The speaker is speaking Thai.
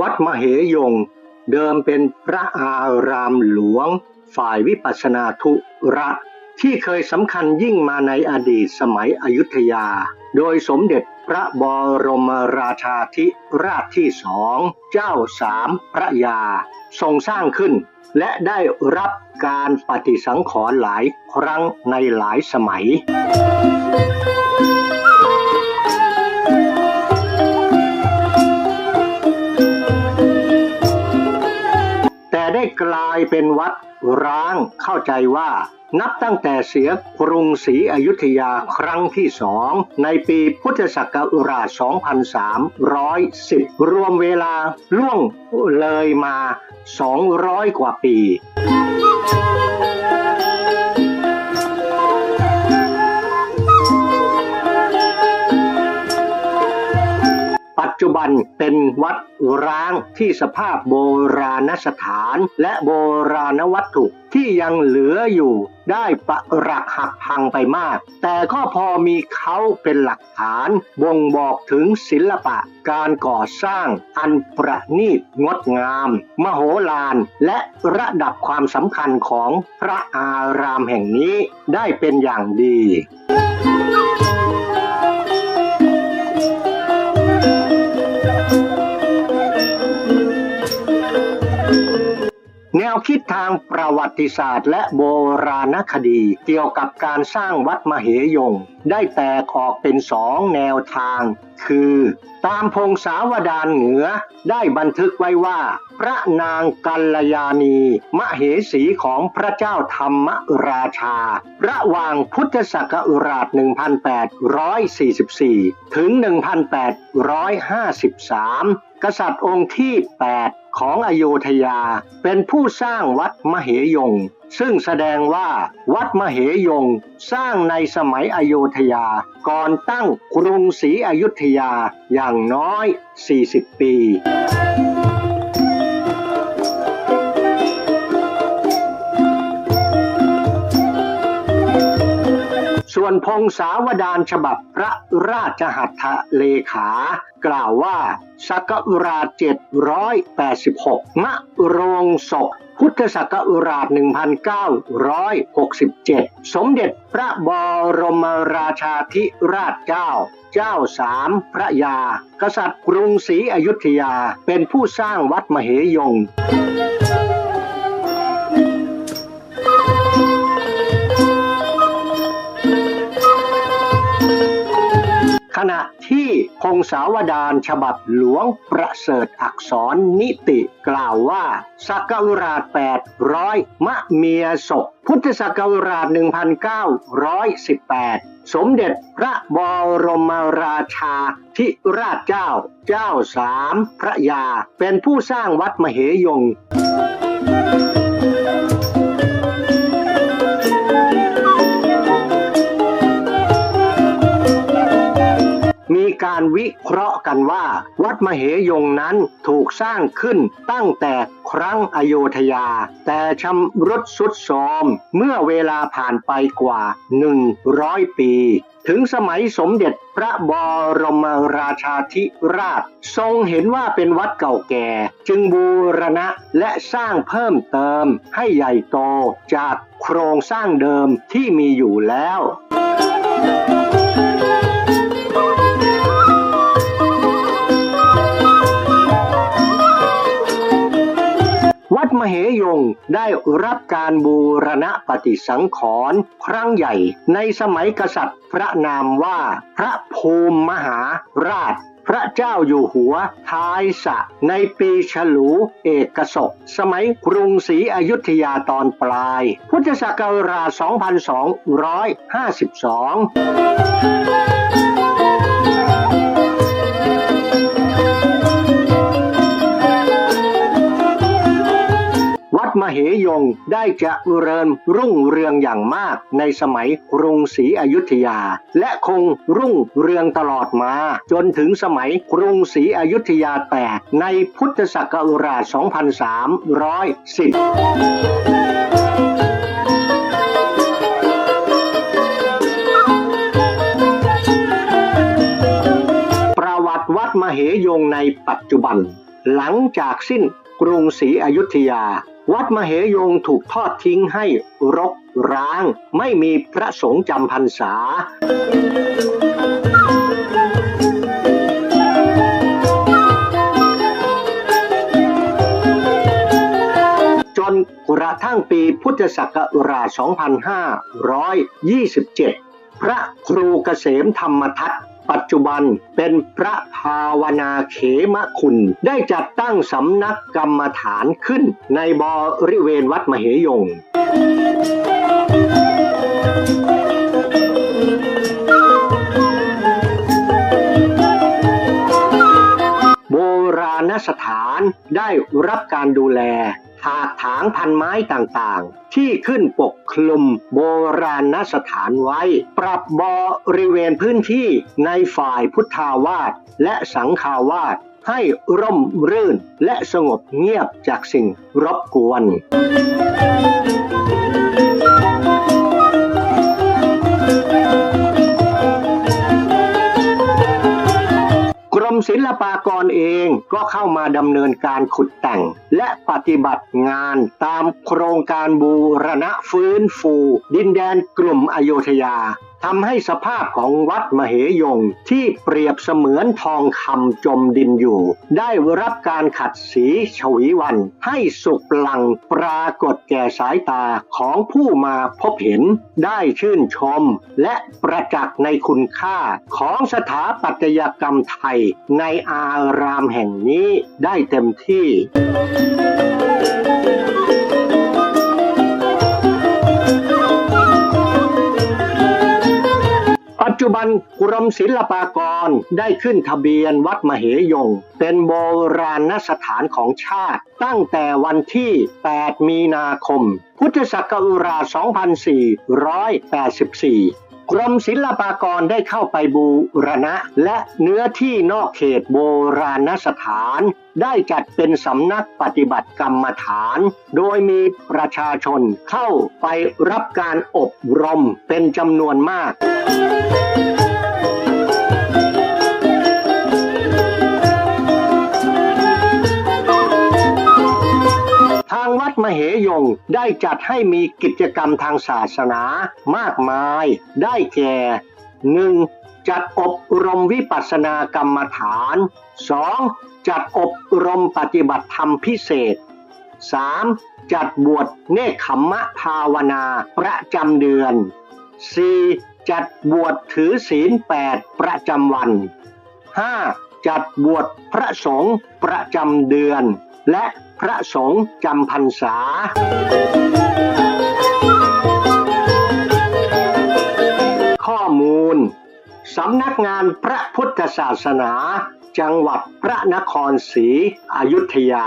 วัดมเหยง เดิมเป็นพระอารามหลวง ฝ่ายวิปัสนาธุระ ที่เคยสำคัญยิ่งมาในอดีตสมัยอยุธยา โดยสมเด็จพระบรมราชาธิราชที่สอง เจ้าสามพระยา ทรงสร้างขึ้น และได้รับการปฏิสังขรณ์หลายครั้งในหลายสมัย ได้กลายเป็นวัดร้างเข้าใจว่า นับตั้งแต่เสียกรุงศรีอยุธยาครั้งที่สองในปีพุทธศักราช 2310 รวมเวลาล่วงเลยมา 200 กว่าปี จจุบันเป็นวัดร้างที่สภาพโบราณสถาน และโบราณวัตถุที่ยังเหลืออยู่ได้ปรักหักพังไปมาก แต่ก็พอมีเขาเป็นหลักฐาน บ่งบอกถึงศิลปะการก่อสร้างอันประณีตงดงาม มโหฬารและระดับความสำคัญของพระอารามแห่งนี้ได้เป็นอย่างดี แนวคิดทางประวัติศาสตร์ และโบราณคดี เกี่ยวกับการสร้างวัดมเหยง ได้แตกออกเป็นสองแนวทาง คือ ตามพงศาวดารเหนือ ได้บันทึกไว้ว่า พระนางกัลยาณี มเหสีของพระเจ้าธรรมราชา ระหว่างพุทธศักราช 1844 ถึง 1853 กษัตริย์องค์ที่ 8 ของอโยธยา เป็นผู้สร้างวัดมเหยง ซึ่งแสดงว่าวัดมเหยง สร้างในสมัยอโยธยา ก่อนตั้งกรุงศรีอยุธยาอย่างน้อย 40 ปี ส่วนพงศาวดารฉบับพระราชหัตถเลขา กล่าวว่าศักราช786 มะโรงศกพุทธศักราช 1967 สมเด็จพระบรมราชาธิราชเจ้า เจ้าสามพระยา กษัตริย์กรุงศรีอยุธยา เป็นผู้สร้างวัดมเหยง ขณะที่พงศาวดารฉบับหลวงประเสริฐอักษรนิติ กล่าวว่าศักราช800 มะเมียศก พุทธศักราช 1918 สมเด็จพระบรมราชาธิราชเจ้า เจ้าสามพระยา เป็นผู้สร้างวัดมเหยง การวิเคราะห์กันว่า วัดมเหยงนั้นถูกสร้างขึ้นตั้งแต่ครั้งอโยธยา แต่ชำรุดสุดโทรมเมื่อเวลาผ่านไปกว่า 100 ปี ถึงสมัยสมเด็จพระบรมราชาธิราช ทรงเห็นว่าเป็นวัดเก่าแก่ จึงบูรณะและสร้างเพิ่มเติมให้ใหญ่โตจากโครงสร้างเดิมที่มีอยู่แล้ว วัดมเหยงได้รับการบูรณะปฏิสังขรณ์ครั้งใหญ่ในสมัยกษัตริย์พระนามว่าพระภูมิมหาราชพระเจ้าอยู่หัวท้ายสะในปีฉลูเอกศก สมัยกรุงศรีอยุธยาตอนปลาย พุทธศักราช 2252 มเหยงได้เจะเริญรุ่งเรืองอย่างมากในสมัยกรุงศรีอยุธยา และคงรุ่งเรืองตลอดมา จนถึงสมัยกรุงศรีอยุธยาแตกในพุทธศักราช 2310ประวัติวัดมเหยงในปัจจุบัน หลังจากสิ้นกรุงศรีอยุธยา วัดมเหยงถูกทอดทิ้งให้รกร้าง ไม่มีพระสงฆ์จำพรรษา จนกระทั่งปีพุทธศักราช 2527 พระครูเกษมธรรมทัต ปัจจุบันเป็นพระภาวนาเขมคุณ ได้จัดตั้งสำนักกรรมฐานขึ้น ในบริเวณวัดมเหยงโบราณสถานได้รับการดูแล ถากถางพันไม้ต่างๆ ที่ขึ้นปกคลุมโบราณสถานไว้ ปรับบริเวณพื้นที่ในฝ่ายพุทธาวาสและสังฆาวาสให้ร่มรื่นและสงบเงียบจากสิ่งรบกวน ศิลปากรเองก็เข้ามาดำเนินการขุดแต่ง และปฏิบัติงานตามโครงการบูรณะฟื้นฟู ดินแดนกลุ่มอโยธยา ทำให้สภาพของวัดมเหยงที่เปรียบเสมือนทองคำจมดินอยู่ ได้รับการขัดสีฉวีวัน ให้สุกลังปรากฏแก่สายตาของผู้มาพบเห็น ได้ชื่นชม และประจักษ์ในคุณค่าของสถาปัตยกรรมไทยในอารามแห่งนี้ได้เต็มที่ บันกรมศิลปากรได้ขึ้นทะเบียนวัดมเหยง เป็นโบราณสถานของชาติ ตั้งแต่วันที่ 8 มีนาคม พุทธศักราช 2484 กรมศิลปากรได้เข้าไปบูรณะ และเนื้อที่นอกเขตโบราณสถาน ได้จัดเป็นสำนักปฏิบัติกรรมฐาน โดยมีประชาชนเข้าไปรับการอบรมเป็นจำนวนมาก ยงได้จัดให้มีกิจกรรมทางศาสนามากมาย ได้แก่ 1. จัดอบรมวิปัสสนากรรมฐาน 2. จัดอบรมปฏิบัติธรรมพิเศษ 3. จัดบวชเนคขมมะภาวนาประจำเดือน 4. จัดบวชถือศีล 8 ประจำวัน 5. จัดบวชพระสงฆ์ประจำเดือน และ พระสงฆ์จำพรรษา ข้อมูล สำนักงานพระพุทธศาสนา จังหวัดพระนครศรีอยุธยา